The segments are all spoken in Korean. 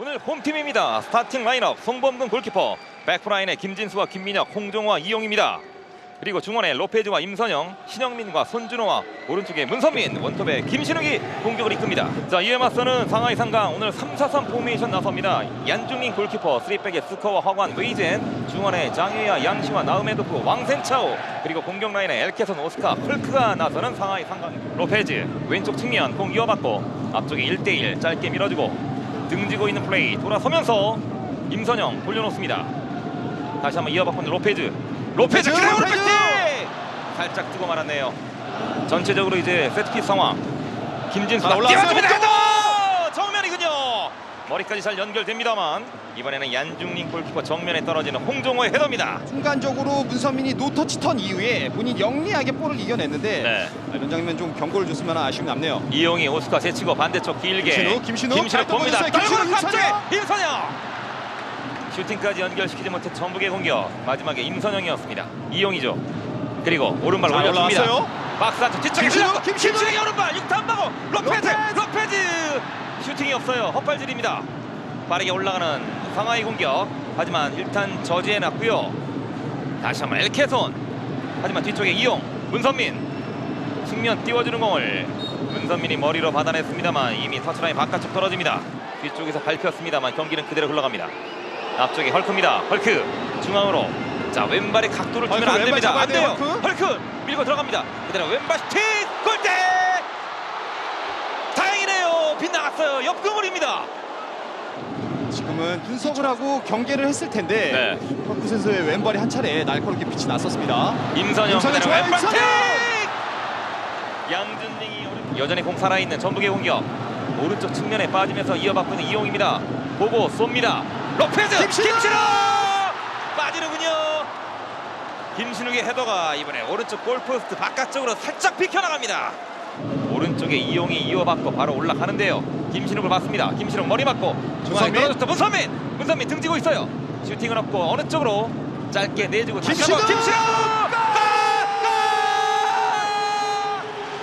오늘 홈팀입니다. 스타팅 라인업 송범근 골키퍼, 백프라인의 김진수와 김민혁, 홍종호와 이용입니다. 그리고 중원에 로페즈와 임선영, 신영민과 손준호와 오른쪽에 문선민, 원톱에 김신욱이 공격을 이끕니다. 자 이에 맞서는 상하이 상강 오늘 3-4-3 포메이션 나섭니다. 얀중민 골키퍼, 3백의 스커와 허관, 웨이젠, 중원에 장혜야, 양시와 나우메도프, 왕센차오 그리고 공격 라인에 엘케선, 오스카, 헐크가 나서는 상하이 상강 로페즈 왼쪽 측면 공 이어받고 앞쪽에 1대1 짧게 밀어주고 등지고 있는 플레이 돌아서면서 임선영 돌려놓습니다. 다시 한번 이어받고 있는 로페즈 로페즈 로페즈! 로페즈 살짝 뜨고 말았네요. 전체적으로 이제 세트피스 상황 김진수가 아, 올라왔어요. 뛰어줍니다. 홍정호! 헤더! 정면이군요. 머리까지 잘 연결됩니다만 이번에는 얀중닝 골키퍼 정면에 떨어지는 홍종호의 헤더입니다. 순간적으로 문선민이 노터치 턴 이후에 본인 영리하게 볼을 이겨냈는데 네. 아, 이런 장면 좀 경고를 줬으면 아쉬움이 남네요. 이용이 오스카 제치고 반대쪽 길게 김신욱, 김신욱 잘 봅니다. 떨고 갑자기 임선영! 슈팅까지 연결시키지 못해 전북의 공격 마지막에 임선영이었습니다. 이용이죠. 그리고 오른발 자, 올려줍니다. 박스 안쪽 뒤쪽에 김신욱! 김신욱의 오른발 육탄 방어 로페즈 로페즈! 슈팅이 없어요. 헛발질입니다. 빠르게 올라가는 상하이 공격 하지만 일단 저지해놨고요. 다시 한번 엘케손 하지만 뒤쪽에 이용 문선민 측면 띄워주는 공을 문선민이 머리로 받아냈습니다만 이미 터치라인 바깥쪽 떨어집니다. 뒤쪽에서 밟혔습니다만 경기는 그대로 흘러갑니다. 앞쪽에 헐크입니다. 헐크 중앙으로 자 왼발의 각도를 주면 헐크, 안 됩니다. 안 돼요, 돼요. 헐크. 헐크 밀고 들어갑니다. 그대로 왼발 슈팅 골대 빗나갔어요. 옆그물입니다. 지금은 분석을 하고 경계를 했을 텐데 네. 헐크 선수의 왼발이 한 차례 날카롭게 빛이 났었습니다. 임선영 좋아요, 왼발 임선영! 양준닝이 오른- 여전히 공 살아있는 전북의 공격 오른쪽 측면에 빠지면서 이어받고 있는 이용입니다 보고 쏩니다 로페즈 김신욱! 김신욱 빠지는군요 김신욱의 헤더가 이번에 오른쪽 골포스트 바깥쪽으로 살짝 비켜나갑니다 오른쪽에 이용이 이어받고 바로 올라가는데요. 김신욱을 봤습니다. 김신욱 머리 맞고 중앙에? 떨어졌다 문선민! 문선민 등지고 있어요. 슈팅은 없고 어느 쪽으로 짧게 내주고 다시 김신욱! 한번 김신욱!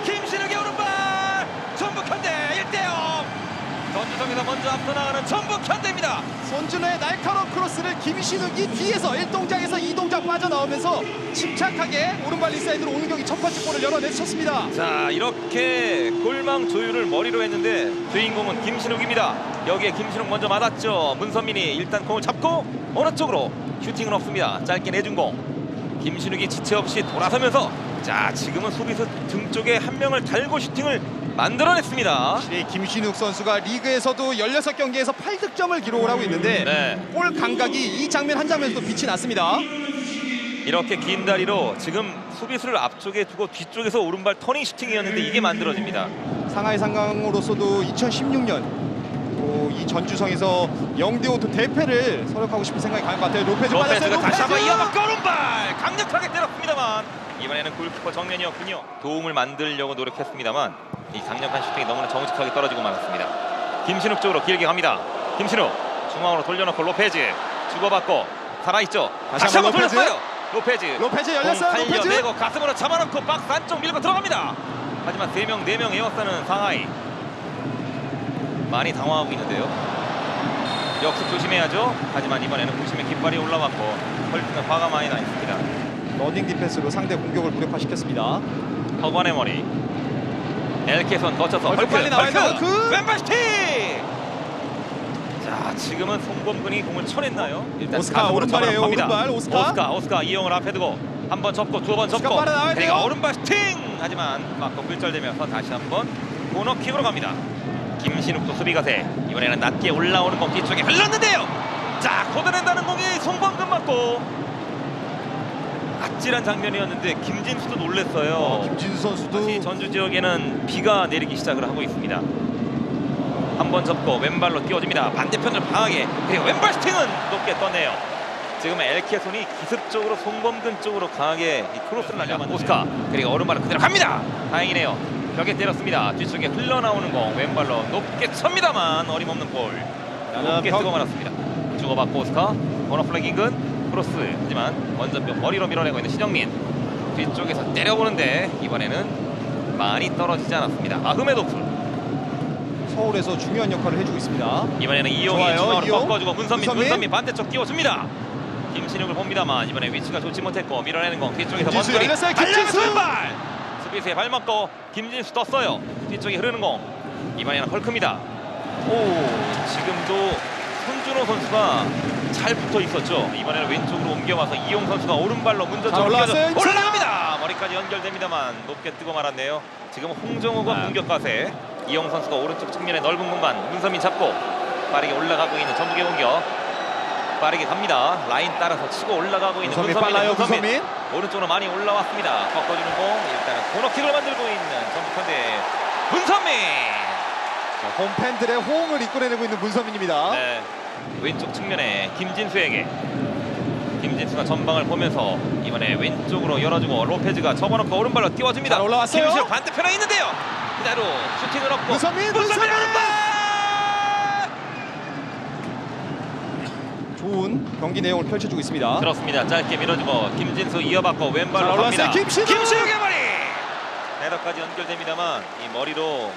골! 김신욱의 오른발! 전북 현대 1대0 전주성에서 먼저 앞서 나가는 전북 현대입니다 손준호의 날카로운 크로스를 김신욱이 뒤에서 1동작에서 2동작 빠져나오면서 침착하게 오른발 리사이드로 오는 경기 첫 번째 골을 열어내셨습니다. 자 이렇게 골망 조율을 머리로 했는데 주인공은 김신욱입니다. 여기에 김신욱 먼저 맞았죠. 문선민이 일단 공을 잡고 어느 쪽으로 슈팅은 없습니다. 짧게 내준 공. 김신욱이 지체 없이 돌아서면서 자 지금은 수비수 등 쪽에 한 명을 달고 슈팅을 만들어냈습니다 네, 김신욱 선수가 리그에서도 16경기에서 8득점을 기록을 하고 있는데 네. 골 감각이 이 장면 한 장면에서도 빛이 났습니다. 이렇게 긴 다리로 지금 수비수를 앞쪽에 두고 뒤쪽에서 오른발 터닝 슈팅이었는데 이게 만들어집니다. 상하이 상강으로서도 2016년 이 전주성에서 0대5 대패를 서력하고 싶은 생각이 강한 것 같아요. 로페즈 빠졌어요. 다시 한번! 이어받고 오른발 강력하게 때렸습니다만 이번에는 골키퍼 정면이었군요. 도움을 만들려고 노력했습니다만 이 강력한 슈팅이 너무나 정직하게 떨어지고 말았습니다. 김신욱 쪽으로 길게 갑니다. 김신욱 중앙으로 돌려놓고 로페즈 주고받고 살아있죠. 다시 다시 한번 로페즈. 돌렸어요. 로페즈 로페즈 열렸어요. 공 로페즈. 살려내고 가슴으로 잡아놓고 박스 안쪽 밀고 들어갑니다. 하지만 3명 4명 에워싸는 상하이 많이 당황하고 있는데요. 역습 조심해야죠. 하지만 이번에는 부심에 깃발이 올라왔고 헐크는 화가 많이 나 있습니다. 러닝 디펜스로 상대 공격을 무력화시켰습니다. 허관의 머리 엘케손 거쳐서 헐크 빨리 나와야 돼! 왼발 슈팅 자 지금은 송범근이 공을 쳐냈나요? 일단 오스카 가슴으로 오른발이에요, 갑니다. 오른발, 오스카. 오스카 오스카 이용을 앞에 두고 한 번 접고 두 번 접고 빨아나와야 그리고. 오른발 슈팅 하지만 맞고 굴절되면서 다시 한번 코너킥으로 갑니다 김신욱도 수비 가세 이번에는 낮게 올라오는 공 뒤쪽에 흘렀는데요 자 걷어낸다는 공이 송범근 맞고 아찔한 장면이었는데 김진수도 놀랬어요 어, 김진수 선수도 다시 전주 지역에는 비가 내리기 시작을 하고 있습니다. 한 번 접고 왼발로 띄워줍니다. 반대편을 방하게 그리고 왼발 슈팅은 높게 떠내요. 지금 엘케손이 기습적으로 송범근 쪽으로 강하게 이 크로스를 날려만 오스카 그리고 오른발로 그대로 갑니다. 다행이네요. 벽에 때렸습니다. 뒤쪽에 흘러나오는 공 왼발로 높게 찹니다만 어림없는 볼 높게 벽- 뜨고 말았습니다. 주고받고 오스카 코너 플래깅은 크로스 하지만 먼저 머리로 밀어내고 있는 신영민 뒤쪽에서 때려보는데 이번에는 많이 떨어지지 않았습니다. 아흐메도프 서울에서 중요한 역할을 해주고 있습니다. 이번에는 이용이 중앙으로. 꺾어주고 문선민, 문선민. 문선민 반대쪽 띄워줍니다. 김신욱을 봅니다만 이번에 위치가 좋지 못했고 밀어내는 공 뒤쪽에서 달려가는 김진수! 왼발 수비수에 발 맞고 김진수 떴어요. 뒤쪽에 흐르는 공 이번에는 헐크입니다. 오 지금도 손준호 선수가 잘 붙어 있었죠. 이번에는 왼쪽으로 옮겨와서 이용 선수가 오른발로 뛰어서 임찬아! 올라갑니다. 머리까지 연결됩니다만 높게 뜨고 말았네요. 지금 홍정호가 아. 공격 가세 이용 선수가 오른쪽 측면의 넓은 공간 문선민 잡고 빠르게 올라가고 있는 전북의 공격 빠르게 갑니다. 라인 따라서 치고 올라가고 있는 문선민 문선민, 빨라요, 문선민. 문선민. 오른쪽으로 많이 올라왔습니다. 꺾어주는 공 일단은 코너킥을 만들고 있는 전북 현대 문선민. 자, 홈팬들의 호응을 이끌어내고 있는 문선민입니다. 네. 왼쪽 측면에 김진수에게 김진수가 전방을 보면서 이번에 왼쪽으로 열어주고 로페즈가 접어놓고 오른발로 띄워줍니다. 잘 올라왔어요. 김신욱 반대편에 있는데요. 그대로 슈팅을 얻고 문선민, 문선민! 오른발! 좋은 경기 내용을 펼쳐주고 있습니다. 그렇습니다. 짧게 밀어주고 김진수 이어받고 잘 왼발로. 갑니다. 김신욱! 김신욱의 머리! 헤더까지 연결됩니다만 이 머리로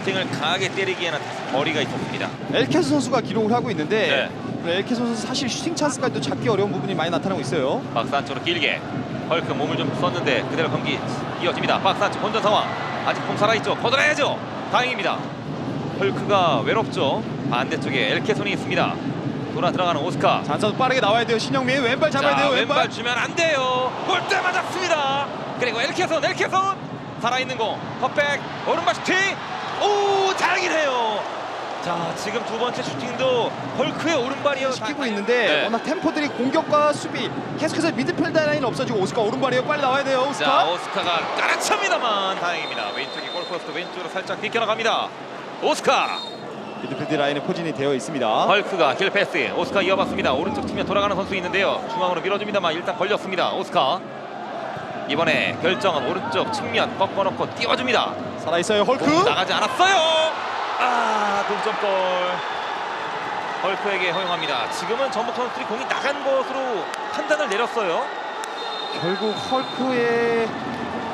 슈팅을 강하게 때리기에는 거리가 있었습니다. 엘케스 선수가 기록을 하고 있는데 네. 그 엘케스 선수 사실 슈팅 찬스까지도 잡기 어려운 부분이 많이 나타나고 있어요. 박스 안쪽으로 길게 헐크 몸을 좀 썼는데 그대로 경기 이어집니다. 박스 안쪽 혼전 상황 아직 공 살아있죠. 걷어내야죠. 다행입니다. 헐크가 외롭죠. 반대쪽에 엘케손이 있습니다. 돌아 들어가는 오스카. 잔선 빠르게 나와야 돼요. 신영민 왼발 잡아야 자, 돼요. 왼발. 왼발. 주면 안 돼요. 골대 맞았습니다. 그리고 엘케손, 엘케손 살아있는 공. 컵백 오른발 슈팅. 오, 잘하긴 해요. 자, 지금 두 번째 슈팅도 헐크의 오른발이요. 시키고 있는데 네. 워낙 템포들이 공격과 수비 계속해서 미드필더 라인 없어지고 오스카 오른발이에요. 빨리 나와야 돼요. 자, 오스카. 오스카가 깔아찹니다만 다행입니다. 왼쪽에 골포스트 왼쪽으로 살짝 비켜나갑니다. 오스카. 미드필드 라인에 포진이 되어 있습니다. 헐크가 길 패스. 오스카 이어봤습니다. 오른쪽 측면 돌아가는 선수 있는데요. 중앙으로 밀어줍니다만 일단 걸렸습니다. 오스카. 이번에 결정은 오른쪽 측면 꺾어놓고 띄워줍니다. 살아 있어요. 헐크. 공 나가지 않았어요. 아 동점골. 헐크에게 허용합니다. 지금은 전북 선수들이 공이 나간 것으로 판단을 내렸어요. 결국 헐크의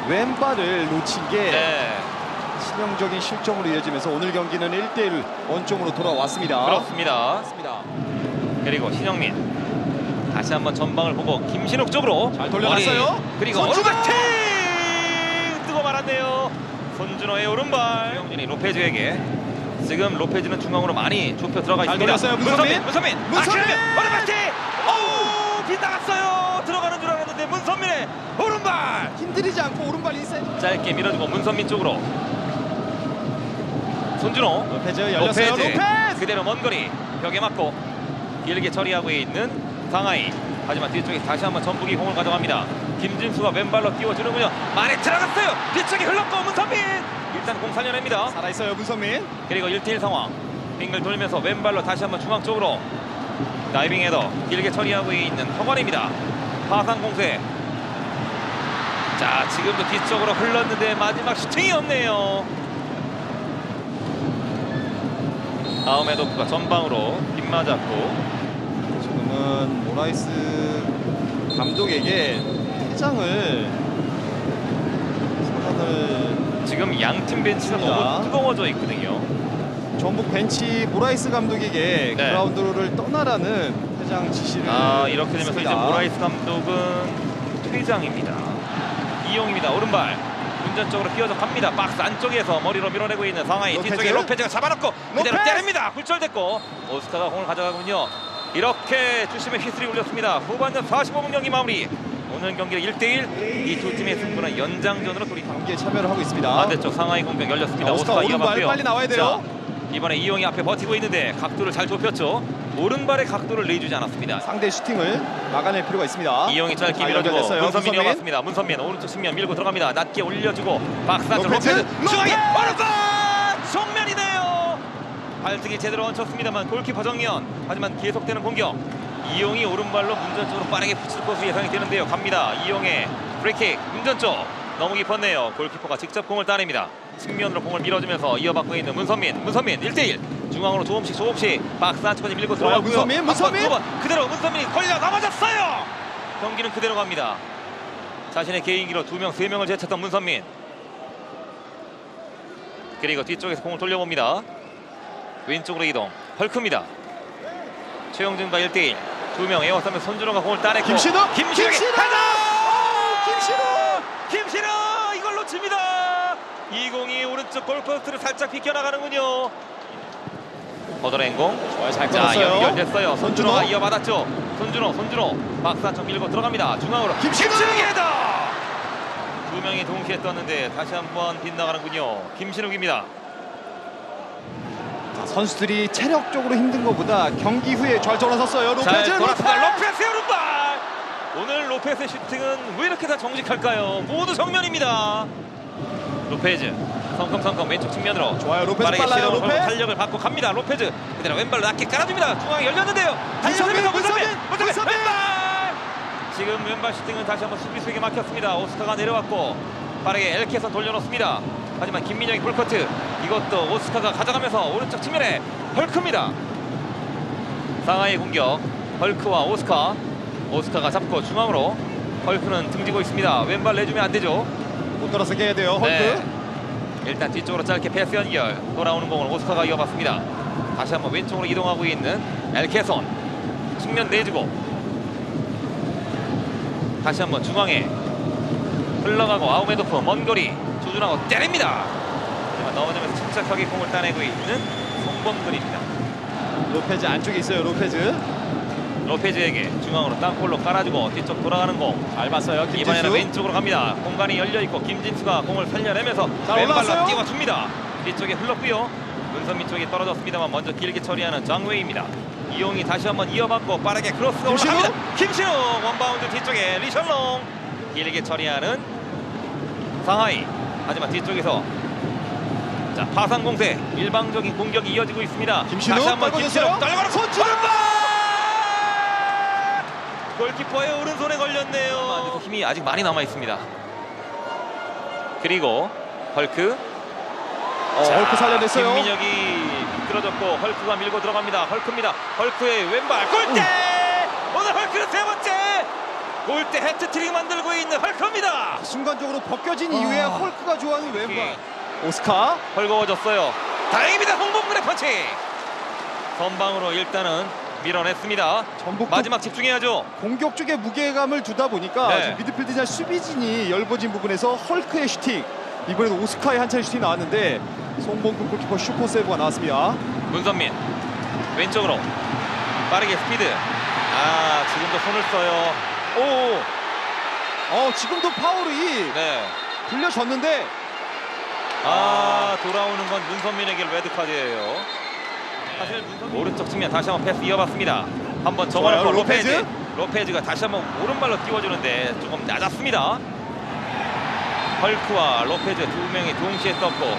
왼발을 놓친 게 네, 치명적인 실점으로 이어지면서 오늘 경기는 1대1 원점으로 돌아왔습니다. 그렇습니다. 그리고 신영민 다시 한번 전방을 보고 김신욱 쪽으로 잘 돌려놨어요. 머리, 그리고 손준호! 오른발 팅 뜨고 말았네요 손준호의 오른발 영준이 로페즈에게 지금 로페즈는 중앙으로 많이 좁혀 들어가 잘 있습니다 돌렸어요, 문선민. 문선민 문선민! 아, 그러면 오른발 팅 오우 빗나갔어요 들어가는 줄 알았는데 문선민의 오른발 힘들이지 않고 오른발 인사이드. 짧게 밀어주고 문선민 쪽으로 손준호 로페즈 열렸어요. 로페즈 로페즈. 그대로 먼 거리 벽에 맞고 길게 처리하고 있는 상하이. 하지만 뒤쪽에 다시 한번 전북이 공을 가져갑니다. 김진수가 왼발로 띄워주는군요. 많이 들어갔어요. 뒤쪽에 흘렀고 문선민! 일단 공 살려냅니다. 살아 있어요. 문선민. 그리고 1대1 상황. 빙글 돌면서 왼발로 다시 한번 중앙 쪽으로 다이빙 헤더 길게 처리하고 있는 허건입니다. 파상 공세. 자 지금도 뒤쪽으로 흘렀는데 마지막 슈팅이 없네요. 아우메도프가 전방으로 빗 맞았고 지금은 모라이스 감독에게 퇴장을 선언을 지금 양팀 벤치가 맞습니다. 너무 뜨거워져 있거든요 전북 벤치 모라이스 감독에게 네. 그라운드를 떠나라는 퇴장 지시를 아 이렇게 되면서 이제 했습니다. 모라이스 감독은 퇴장입니다. 이용입니다. 오른발 운전 쪽으로 뛰어서 갑니다. 박스 안쪽에서 머리로 밀어내고 있는 상하이 로페즈? 뒤쪽에 로페즈가 잡아놓고 그대로 로페즈! 때립니다. 굴절됐고 오스카가 공을 가져가군요. 이렇게 주심의 휘슬이 울렸습니다. 후반전 45분 경기 마무리. 오늘 경기는 1대1 이 두 팀의 승부는 연장전으로 돌입합니다. 경기에 참여를 하고 있습니다. 반대쪽 상하이 공격 열렸습니다. 자, 오스카 이어봤고요. 빨리 나와야 돼요. 자, 이번에 이용이 앞에 버티고 있는데 각도를 잘 좁혔죠. 오른발의 각도를 내주지 않았습니다. 상대 슈팅을 막아낼 필요가 있습니다. 이용이 짧게 잘 밀어주고. 문선민이 문선민. 왔습니다. 문선민 오른쪽 측면 밀고 들어갑니다. 낮게 올려주고 박스 안쪽 로페즈! 중앙에! 오른발 정면이네요. 발등이 제대로 얹혔습니다만 골키퍼 정면 하지만 계속되는 공격 이용이 오른발로 문전 쪽으로 빠르게 붙일 것으로 예상이 되는데요. 갑니다. 이용의 프리킥 문전 쪽 너무 깊었네요. 골키퍼가 직접 공을 따냅니다. 측면으로 공을 밀어주면서 이어받고 있는 문선민 문선민 1대1 중앙으로 조금씩 조금씩 박스 안쪽까지 밀고 들어가고요. 문선민, 문선민! 그대로 문선민이 걸려 넘어졌어요. 경기는 그대로 갑니다. 자신의 개인기로 두 명, 세 명을 제쳤던 문선민. 그리고 뒤쪽에서 공을 돌려봅니다. 왼쪽으로 이동. 헐크입니다. 최영준과 1대1 두 명 에워싸면 손준호가 공을 따냈고 김신우! 김신우 김신우! 가자! 김신우! 김신우 이걸 놓칩니다. 이 공이 오른쪽 골포스트를 살짝 비껴나가는군요. 거덜의 공. 좋아요, 잘자 끊었어요. 연결됐어요. 손준호. 손준호 가 이어받았죠. 손준호 손준호. 박스 한쪽 밀고 들어갑니다. 중앙으로. 김신우! 김신욱이다! 두 명이 동시에 떴는데 다시 한번 빗나가는군요. 김신욱입니다. 자, 선수들이 체력적으로 힘든 것보다 경기 후에 잘 돌아섰어요. 잘 로페즈 돌았습니다. 로페즈! 로페스의 오른발! 오늘 로페스의 슈팅은 왜 이렇게 다 정직할까요? 모두 정면입니다. 로페즈 성큼성큼 왼쪽 측면으로 좋아요, 로페즈 빠르게 빨라요, 시도를 걸고 로페즈. 탄력을 받고 갑니다. 로페즈 그대로 왼발로 낮게 깔아줍니다. 중앙에 열렸는데요. 문선민, 달려들면서 문선민, 문선민 문선민! 왼발! 지금 왼발 슈팅은 다시 한번 수비수에게 막혔습니다. 오스카가 내려왔고 빠르게 엘케선 돌려놓습니다 하지만 김민영이 볼커트 이것도 오스카가 가져가면서 오른쪽 측면에 헐크입니다. 상하이의 공격 헐크와 오스카. 오스카가 잡고 중앙으로 헐크는 등지고 있습니다. 왼발 내주면 안 되죠? 못 돌아서게 해야 돼요. 헐크. 네. 일단 뒤쪽으로 짧게 패스 연결. 돌아오는 공을 오스카가 이어봤습니다. 다시 한번 왼쪽으로 이동하고 있는 엘케손. 측면 내주고. 다시 한번 중앙에 흘러가고 아우메도프 먼 거리 조준하고 때립니다 하지만 넘어지면서 침착하게 공을 따내고 있는 송범근입니다 로페즈 안쪽에 있어요. 로페즈. 로페즈에게 중앙으로 땅볼로 깔아주고 뒤쪽 돌아가는 공 잘 봤어요. 김진수. 이번에는 왼쪽으로 갑니다. 공간이 열려 있고 김진수가 공을 살려내면서 자, 왼발로. 띄워줍니다. 뒤쪽에 흘렀고요. 문선민 쪽에 떨어졌습니다만 먼저 길게 처리하는 장웨이입니다. 이용이 다시 한번 이어받고 빠르게 크로스가 김신우? 올라갑니다. 김신우 원바운드 뒤쪽에 리셜롱 길게 처리하는 상하이 하지만 뒤쪽에서 자 파상 공세 일방적인 공격이 이어지고 있습니다. 김신우 다시 한번. 김신우 떨궈라 손준호! 골키퍼의 오른손에 걸렸네요. 힘이 아직 많이 남아 있습니다. 그리고 헐크. 어, 헐크 살려냈어요. 김민혁이 미끄러졌고 헐크가 밀고 들어갑니다. 헐크입니다. 헐크의 왼발 골대. 오늘 헐크는 세 번째 골대 해트트릭 만들고 있는 헐크입니다. 순간적으로 벗겨진 아. 이후에 헐크가 좋아하는 왼발. 예. 오스카. 헐거워졌어요. 다행입니다. 홍범근의 펀치. 선방으로 일단은 밀어냈습니다. 전북도 마지막 집중해야죠. 공격 쪽에 무게감을 두다 보니까 네. 지금 미드필드나 수비진이 열버진 부분에서 헐크의 슈팅 이번에도 오스카의 한 차례 슈팅 나왔는데 송봉근 골키퍼 슈퍼 세이브가 나왔습니다 문선민 왼쪽으로 빠르게 스피드 아 지금도 손을 써요 어 지금도 파울이 오네. 불려졌는데. 아 돌아오는 건 문선민에게 레드카드예요. 사실 문선민 오른쪽 측면 다시 한번 패스 이어봤습니다. 한번 정원을 좋아요, 로페즈. 로페즈. 로페즈가 다시 한번 오른발로 띄워주는데 조금 낮았습니다. 헐크와 로페즈 두 명이 동시에 떴고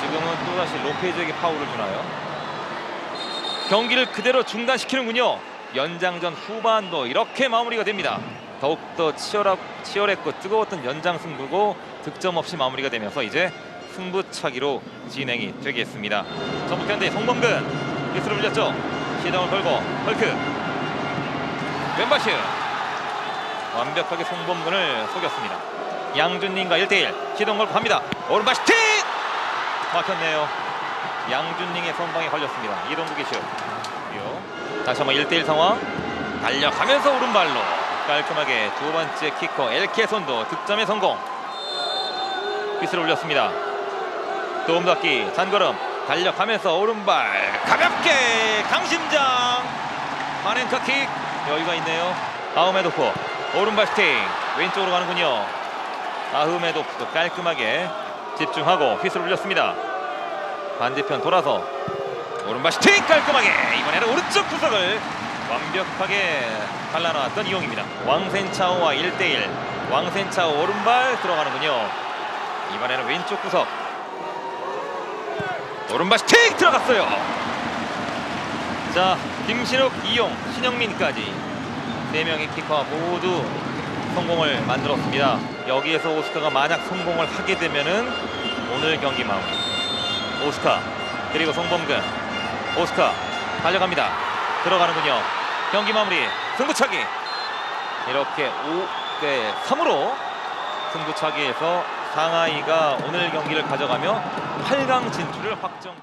지금은 또다시 로페즈에게 파울을 주나요? 경기를 그대로 중단시키는군요 연장전 후반도 이렇게 마무리가 됩니다 더욱더 치열하, 치열했고 뜨거웠던 연장 승부고 득점 없이 마무리가 되면서 이제 승부차기로 진행이 되겠습니다. 전북현대 송범근 기스를 올렸죠. 시동을 걸고 헐크 왼발슛 완벽하게 송범근을 속였습니다. 양준님과 1대1 시동 걸고 갑니다. 오른발 슈팅 막혔네요. 양준닝의 선방에 걸렸습니다. 이동국의 슛. 다시 한번 1대1 상황 달려가면서 오른발로 깔끔하게 두 번째 키커 엘케손도 득점에 성공. 빗을 올렸습니다. 도움닫기 잔걸음 달려가면서 오른발 가볍게 강심장 마넨카 킥 여유가 있네요. 아흐메도프 오른발 스팅 왼쪽으로 가는군요. 아흐메도프 깔끔하게 집중하고 휘슬 올렸습니다. 반대편 돌아서 오른발 슈팅 깔끔하게 이번에는 오른쪽 구석을 완벽하게 갈라놨던 이용입니다. 왕센차오와 1대1 왕센차오 오른발 들어가는군요. 이번에는 왼쪽 구석 오른발 슈팅 들어갔어요. 자 김신욱, 이용, 신영민까지 네 명의 키커 모두 성공을 만들었습니다. 여기에서 오스카가 만약 성공을 하게 되면은 오늘 경기 마무리. 오스카 그리고 송범근 오스카 달려갑니다. 들어가는군요. 경기 마무리. 승부차기. 이렇게 5대 3으로 승부차기에서 상하이가 오늘 경기를 가져가며 8강 진출을 확정